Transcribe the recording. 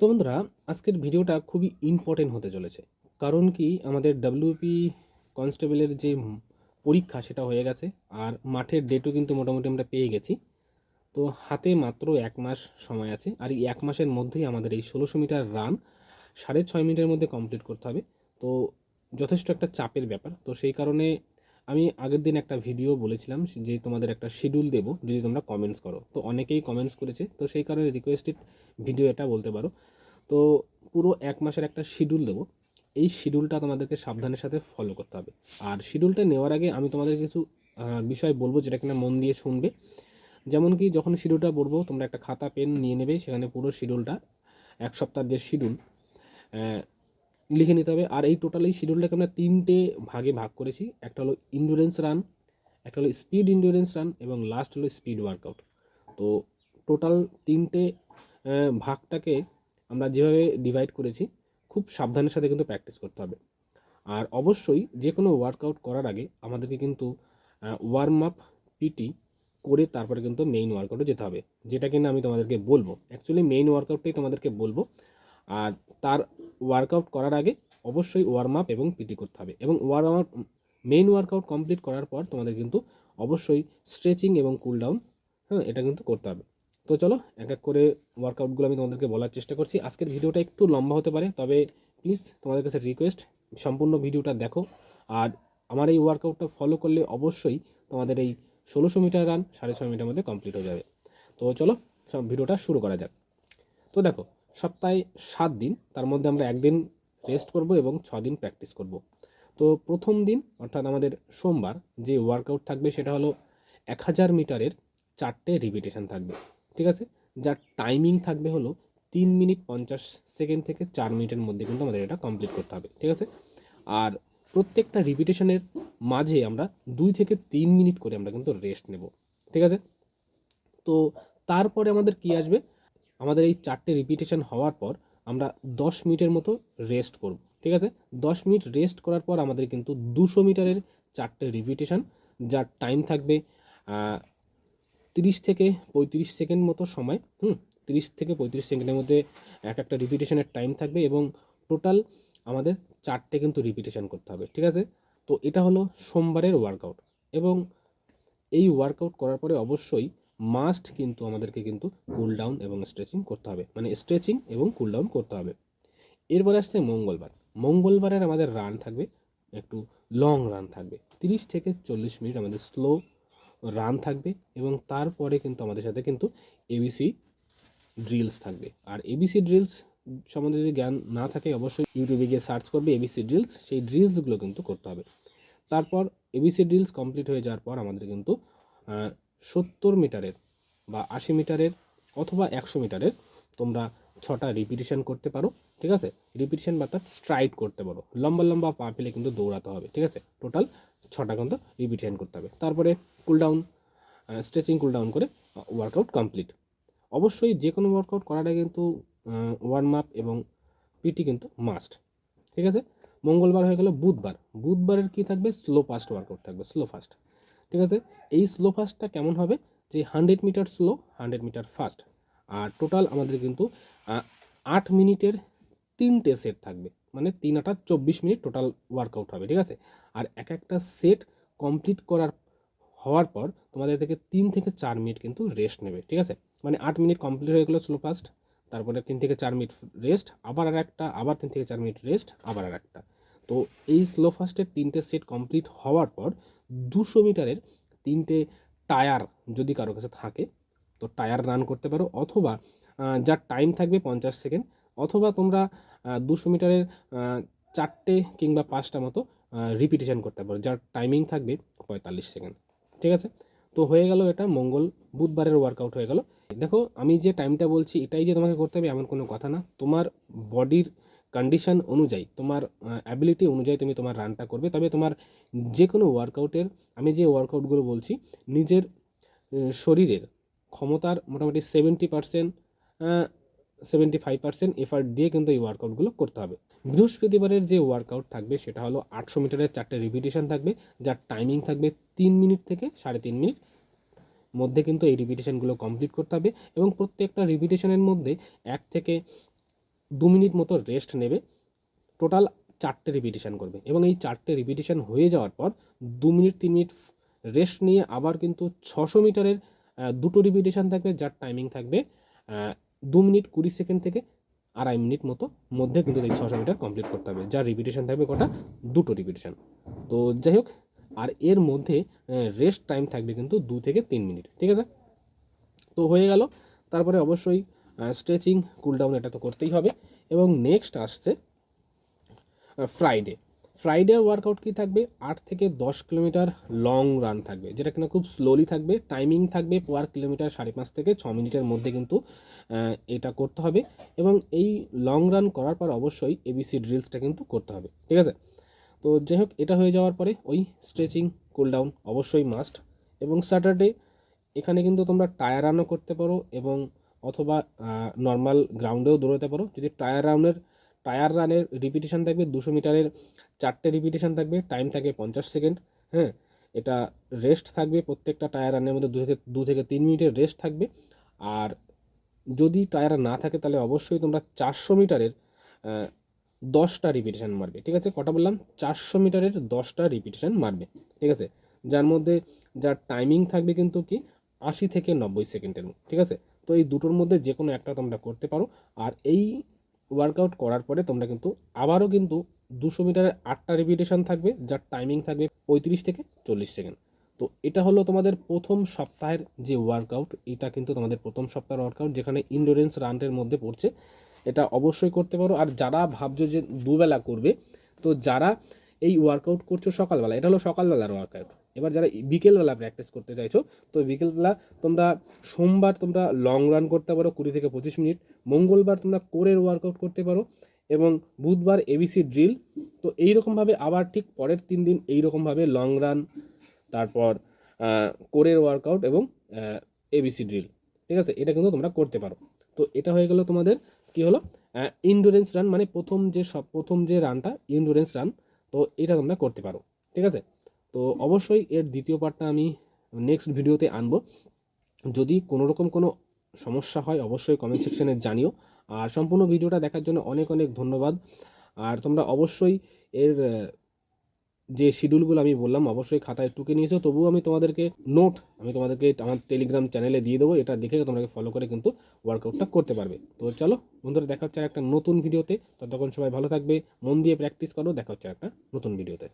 তো বন্ধুরা, আজকের ভিডিওটা খুবই ইম্পর্টেন্ট হতে চলেছে। কারণ কি, আমাদের ডাব্লিউপি কনস্টেবলের যে পরীক্ষা, সেটা হয়ে গেছে। আর মাঠের ডেটও কিন্তু মোটামুটি আমরা পেয়ে গেছি। তো হাতে মাত্র এক মাস সময় আছে। আর এই এক মাসের মধ্যেই আমাদের এই ষোলোশো মিটার রান সাড়ে ছয় মিনিটের মধ্যে কমপ্লিট করতে হবে। তো যথেষ্ট একটা চাপের ব্যাপার। তো সেই কারণে আমি আগের দিন একটা ভিডিও বলেছিলাম যে তোমাদের একটা শিডিউল দেবো, যদি তোমরা কমেন্টস করো। তো অনেকেই কমেন্টস করেছে, তো সেই কারণে রিকোয়েস্টেড ভিডিও এটা বলতে পারো। তো পুরো এক মাসের একটা শিডিউল দেবো। এই শিডিউলটা তোমাদেরকে সাবধানের সাথে ফলো করতে হবে। আর শিডিউলটা নেওয়ার আগে আমি তোমাদের কিছু বিষয় বলব যেটা কিনা মন দিয়ে শুনবে। যেমন কি যখন শিডিউলটা বলব, তোমরা একটা খাতা পেন নিয়ে নেবে, সেখানে পুরো শিডিউলটা এক সপ্তাহের যে শিডিউল লিখে নিতে হবে। আর এই টোটাল এই শিডিউলটাকে আমরা তিনটে ভাগে ভাগ করেছি। একটা হলো ইন্ডুরেন্স রান একটা হলো স্পিড ইন্ডুরেন্স রান এবং লাস্ট হলো স্পিড ওয়ার্কআউট তো টোটাল তিনটে ভাগটাকে আমরা যেভাবে ডিভাইড করেছি, খুব সাবধানের সাথে কিন্তু প্র্যাকটিস করতে হবে। আর অবশ্যই যে কোনো ওয়ার্কআউট করার আগে আমাদেরকে কিন্তু ওয়ার্ম আপ পিটি করে তারপরে কিন্তু মেইন ওয়ার্কআউটে যেতে হবে। যেটা কিনা আমি তোমাদেরকে বলব। অ্যাকচুয়ালি মেইন ওয়ার্কআউটটাই তোমাদেরকে বলব। আর তার ওয়ার্কআউট করার আগে অবশ্যই ওয়ার্ম আপ এবং পিটি করতে হবে এবং warm up main workout complete করার পর তোমাদের কিন্তু অবশ্যই স্ট্রেচিং এবং কুল ডাউন হ্যাঁ এটা কিন্তু করতে হবে। তো চলো, এক এক করে ওয়ার্কআউটগুলো আমি তোমাদেরকে বলার চেষ্টা করছি। আজকের ভিডিওটা একটু লম্বা হতে পারে, তবে প্লিজ তোমাদের কাছে রিকোয়েস্ট সম্পূর্ণ ভিডিওটা দেখো। আর আমার এই ওয়ার্কআউটটা ফলো করলে অবশ্যই তোমাদের এই ষোলোশো মিটার রান সাড়ে ছয় মিটার মধ্যে কমপ্লিট হয়ে যাবে। তো চলো ভিডিওটা শুরু করা যাক। তো দেখো সপ্তাহে সাত দিন, তার মধ্যে আমরা একদিন রেস্ট করব এবং ছ দিন প্র্যাকটিস করব। তো প্রথম দিন, অর্থাৎ আমাদের সোমবার, যে ওয়ার্কআউট থাকবে সেটা হলো এক হাজার মিটারের চারটে রিপিটেশন থাকবে, ঠিক আছে? যার টাইমিং থাকবে হলো তিন মিনিট পঞ্চাশ সেকেন্ড থেকে চার মিনিটের মধ্যে কিন্তু আমাদের এটা কমপ্লিট করতে হবে, ঠিক আছে? আর প্রত্যেকটা রিপিটেশনের মাঝে আমরা দুই থেকে তিন মিনিট করে আমরা কিন্তু রেস্ট নেব, ঠিক আছে? তো তারপরে আমাদের কি আসবে? আমাদের এই চারটে রিপিটেশন হওয়ার পর আমরা দশ মিনিটের মতো রেস্ট করব, ঠিক আছে? দশ মিনিট রেস্ট করার পর আমাদের কিন্তু দুশো মিটারের চারটে রিপিটেশন যার টাইম থাকবে তিরিশ থেকে পঁয়ত্রিশ সেকেন্ড মতো সময়, হুম? তিরিশ থেকে পঁয়ত্রিশ সেকেন্ডের মধ্যে এক একটা রিপিটেশনের টাইম থাকবে এবং টোটাল আমাদের চারটে কিন্তু রিপিটেশন করতে হবে, ঠিক আছে? তো এটা হলো সোমবারের ওয়ার্কআউট এবং এই ওয়ার্কআউট করার পরে অবশ্যই মাস্ট কিন্তু আমাদেরকে কিন্তু কুল ডাউন এবং স্ট্রেচিং করতে হবে। মানে স্ট্রেচিং এবং কুল ডাউন করতে হবে। এরপরে আসছে মঙ্গলবার। মঙ্গলবারের আমাদের রান থাকবে, একটু লং রান থাকবে। তিরিশ থেকে চল্লিশ মিনিট আমাদের স্লো রান থাকবে এবং তারপরে কিন্তু আমাদের সাথে কিন্তু এবিসি ড্রিলস থাকবে। আর এবিসি ড্রিলস সম্বন্ধে যদি জ্ঞান না থাকে, অবশ্যই ইউটিউবে গিয়ে সার্চ করবে এবিসি ড্রিলস সেই ড্রিলসগুলো কিন্তু করতে হবে। তারপর এবিসি ড্রিলস কমপ্লিট হয়ে যাওয়ার পর আমাদের কিন্তু সত্তর মিটারের বা আশি মিটারের অথবা একশো মিটারের তোমরা ছটা রিপিটিশন করতে পারো, ঠিক আছে? রিপিটিশন বা তার স্ট্রাইড করতে পারো। লম্বা লম্বা পা ফেলে কিন্তু দৌড়াতে হবে, ঠিক আছে? টোটাল ছটা কিন্তু রিপিটিশন করতে হবে। তারপরে কুলডাউন স্ট্রেচিং কুলডাউন করে ওয়ার্কআউট কমপ্লিট অবশ্যই যে কোনো ওয়ার্কআউট আগে কিন্তু ওয়ার্ম আপ এবং পিটি কিন্তু মাস্ট ঠিক আছে? মঙ্গলবার হয়ে গেল, বুধবার। বুধবারের কি থাকবে? স্লো ফাস্ট ওয়ার্কআউট থাকবে স্লো ফাস্ট ঠিক আছে? এই স্লো ফাস্টটা কেমন হবে? যে hundred metre slow hundred metre fast আর টোটাল আমাদের কিন্তু আট মিনিটের তিনটে সেট থাকবে। মানে তিন আটা চব্বিশ মিনিট টোটাল ওয়ার্কআউট হবে, ঠিক আছে? আর এক একটা সেট কমপ্লিট করার, হওয়ার পর তোমাদের থেকে তিন থেকে চার মিনিট কিন্তু রেস্ট নেবে, ঠিক আছে? মানে আট মিনিট কমপ্লিট হয়ে গেলো স্লো ফাস্ট তারপরে তিন থেকে চার মিনিট রেস্ট আবার আর একটা, আবার তিন থেকে চার মিনিট রেস্ট আবার আর একটা। তো এই স্লো ফাস্টের তিনটে সেট কমপ্লিট হওয়ার পর দুশো মিটারের তিনটে টায়ার যদি কারও কাছে থাকে, তো টায়ার রান করতে পারো অথবা যার টাইম থাকবে পঞ্চাশ সেকেন্ড, অথবা তোমরা দুশো মিটারের চারটে কিংবা পাঁচটা মতো রিপিটেশন করতে পারো, যার টাইমিং থাকবে পঁয়তাল্লিশ সেকেন্ড। ঠিক আছে? তো হয়ে গেল এটা, মঙ্গল বুধবারের ওয়ার্কআউট হয়ে গেল। দেখো, আমি যে টাইমটা বলছি, এটাই যে তোমাকে করতে হবে এমন কোনো কথা না। তোমার বডির কন্ডিশন অনুযায়ী, তোমার অ্যাবিলিটি অনুযায়ী তুমি তোমার রানটা করবে। তবে তোমার যে কোনো ওয়ার্কআউটের আমি যে ওয়ার্কআউটগুলো বলছি, নিজের শরীরের ক্ষমতার মোটামুটি seventy percent seventy five percent effort দিয়ে কিন্তু এই ওয়ার্কআউটগুলো করতে হবে। বৃহস্পতিবারের যে ওয়ার্কআউট থাকবে, সেটা হলো আটশো মিটারের চারটে রিপিটেশন থাকবে, যার টাইমিং থাকবে তিন মিনিট থেকে সাড়ে তিন মিনিট। মধ্যে কিন্তু এই রিপিটেশনগুলো কমপ্লিট করতে হবে এবং প্রত্যেকটা রিপিটেশনের মধ্যে এক থেকে দু মিনিট মতো রেস্ট নেবে। টোটাল চারটে রিপিটিশান করবে। এবং এই চারটে রিপিটিশান হয়ে যাওয়ার পর দু মিনিট, তিন মিনিট রেস্ট নিয়ে আবার কিন্তু ছশো মিটারের দুটো রিপিটিশান থাকবে, যার টাইমিং থাকবে দু মিনিট কুড়ি সেকেন্ড থেকে আড়াই মিনিট মতো মধ্যে কিন্তু এই ছশো মিটার কমপ্লিট করতে হবে। যার রিপিটিশান থাকবে কটা? দুটো রিপিটিশান তো যাই হোক, আর এর মধ্যে রেস্ট টাইম থাকবে কিন্তু দু থেকে তিন মিনিট। ঠিক আছে? তো হয়ে গেল। তারপরে অবশ্যই স্ট্রেচিং কুলডাউন এটা তো করতেই হবে। এবং নেক্সট আসছে ফ্রাইডে ফ্রাইডে ওয়ার্কআউট কি থাকবে? আট থেকে দশ কিলোমিটার লং রান থাকবে, যেটা কিনা খুব স্লোলি থাকবে টাইমিং থাকবে পার কিলোমিটার সাড়ে পাঁচ থেকে ছ মিনিটের মধ্যে কিন্তু এটা করতে হবে। এবং এই লং রান করার পর অবশ্যই এবিসি ড্রিলসটা কিন্তু করতে হবে, ঠিক আছে? তো যাই হোক, এটা হয়ে যাওয়ার পরে ওই স্ট্রেচিং কুলডাউন অবশ্যই মাস্ট এবং স্যাটারডে এখানে কিন্তু তোমরা টায়ার রানও করতে পারো এবং অথবা নর্মাল গ্রাউন্ডেও দৌড়াতে পারো। যদি টায়ার রাউন্ডের টায়ার রানের রিপিটিশান থাকবে, দুশো মিটারের চারটে রিপিটিশান থাকবে টাইম থাকে পঞ্চাশ সেকেন্ড হ্যাঁ? এটা রেস্ট থাকবে, প্রত্যেকটা টায়ার রানের মধ্যে দু থেকে দু থেকে তিন মিনিটের রেস্ট থাকবে। আর যদি টায়ার না থাকে, তাহলে অবশ্যই তোমরা চারশো মিটারের দশটা রিপিটিশান মারবে, ঠিক আছে? কটা বললাম? চারশো মিটারের দশটা রিপিটিশান মারবে, ঠিক আছে? যার মধ্যে, যার টাইমিং থাকবে কিন্তু কি? আশি থেকে নব্বই সেকেন্ডের ঠিক আছে? তো এই দুটোর মধ্যে যে কোনো একটা তোমরা করতে পারো। আর এই ওয়ার্কআউট করার পরে তোমরা কিন্তু আবারও কিন্তু দুশো মিটারের আটটা রিপিটেশন থাকবে, যার টাইমিং থাকবে পঁয়ত্রিশ থেকে চল্লিশ সেকেন্ড তো এটা হলো তোমাদের প্রথম সপ্তাহের যে ওয়ার্কআউট এটা কিন্তু তোমাদের প্রথম সপ্তাহের ওয়ার্কআউট যেখানে ইন্ডোরেন্স রানের মধ্যে পড়ছে। এটা অবশ্যই করতে পারো। আর যারা ভাবছ যে দুবেলা করবে, তো যারা এই ওয়ার্কআউট করছ সকালবেলা, এটা হলো সকালবেলার ওয়ার্কআউট এবার যারা বিকেলবেলা প্র্যাকটিস করতে চাইছো, তো বিকেলবেলা তোমরা সোমবার তোমরা লং রান করতে পারো কুড়ি থেকে পঁচিশ মিনিট, মঙ্গলবার তোমরা কোরের ওয়ার্কআউট করতে পারো এবং বুধবার এবিসি ড্রিল তো এইরকমভাবে আবার ঠিক পরের তিন দিন এইরকমভাবে লং রান তারপর কোরের ওয়ার্কআউট এবং এবিসি ড্রিল ঠিক আছে? এটা কিন্তু তোমরা করতে পারো। তো এটা হয়ে গেল তোমাদের কি হলো? ইন্ডুরেন্স রান মানে প্রথম যে সব, প্রথম যে রানটা ইন্ডুরেন্স রান তো এটা তোমরা করতে পারো, ঠিক আছে? তো অবশ্যই এর দ্বিতীয় পার্টটা আমি নেক্সট ভিডিওতে আনব। যদি কোনো রকম কোনো সমস্যা হয়, অবশ্যই কমেন্ট সেকশানে জানিও। আর সম্পূর্ণ ভিডিওটা দেখার জন্য অনেক অনেক ধন্যবাদ। আর তোমরা অবশ্যই এর যে শিডিউলগুলো আমি বললাম, অবশ্যই খাতায় টুকে নিয়েছো তবুও আমি তোমাদেরকে নোট আমি তোমাদেরকে আমার টেলিগ্রাম চ্যানেলে দিয়ে দেবো। এটা দেখে তোমাকে ফলো করে কিন্তু ওয়ার্কআউটটা করতে পারবে। তো চলো, বন্ধুরা, দেখা হচ্ছে একটা নতুন ভিডিওতে ততক্ষণ সবাই ভালো থাকবে, মন দিয়ে প্র্যাকটিস করো, দেখা হচ্ছে একটা নতুন ভিডিওতে